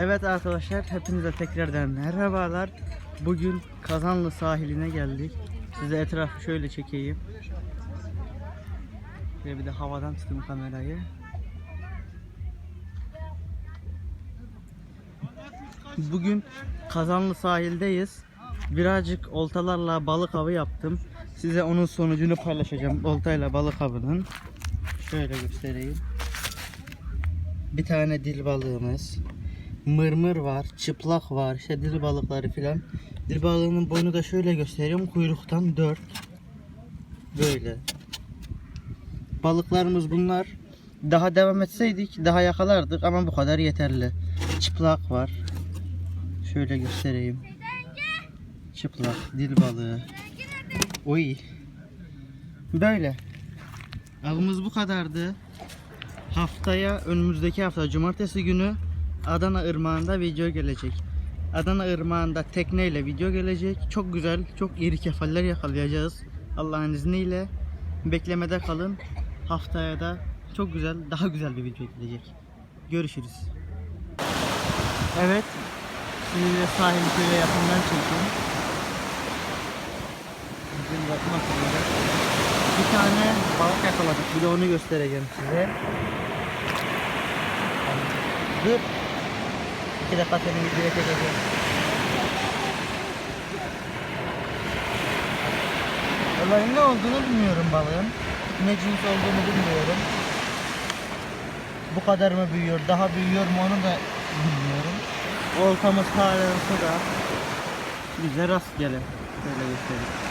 Evet arkadaşlar hepinize tekrardan merhabalar. Bugün Kazanlı sahiline geldik. Size etrafı şöyle çekeyim. Ve bir de havadan tutayım kamerayı. Bugün Kazanlı sahildeyiz. Birazcık oltalarla balık avı yaptım. Size onun sonucunu paylaşacağım. Oltayla balık avının. Şöyle göstereyim. Bir tane dil balığımız. Mırmır var, çıplak var, işte dil balıkları filan. Dil balığının boyunu da şöyle gösteriyorum. Kuyruktan 4. Böyle. Balıklarımız bunlar. Daha devam etseydik daha yakalardık ama bu kadar yeterli. Çıplak var. Şöyle göstereyim. Çıplak, dil balığı. Oy. Böyle. Avımız bu kadardı. Haftaya önümüzdeki hafta cumartesi günü Adana Irmağı'nda video gelecek. Adana Irmağı'nda tekneyle video gelecek. Çok güzel, çok iri kefaller yakalayacağız. Allah'ın izniyle. Beklemede kalın. Haftaya da çok güzel, daha güzel bir video gelecek. Görüşürüz. Evet. Şimdi de sahil köye yakından çekeyim. Bizim bakmak üzere. Bir tane balık yakaladık. Bir de onu göstereceğim size. Dur. İki dakika seni videoya çekeceğim. Olayın ne olduğunu bilmiyorum balığın. Ne cins olduğunu bilmiyorum. Bu kadar mı büyüyor, daha büyüyor mu onu da bilmiyorum. Oltamız hala da bize rastgele. Şöyle göstereyim.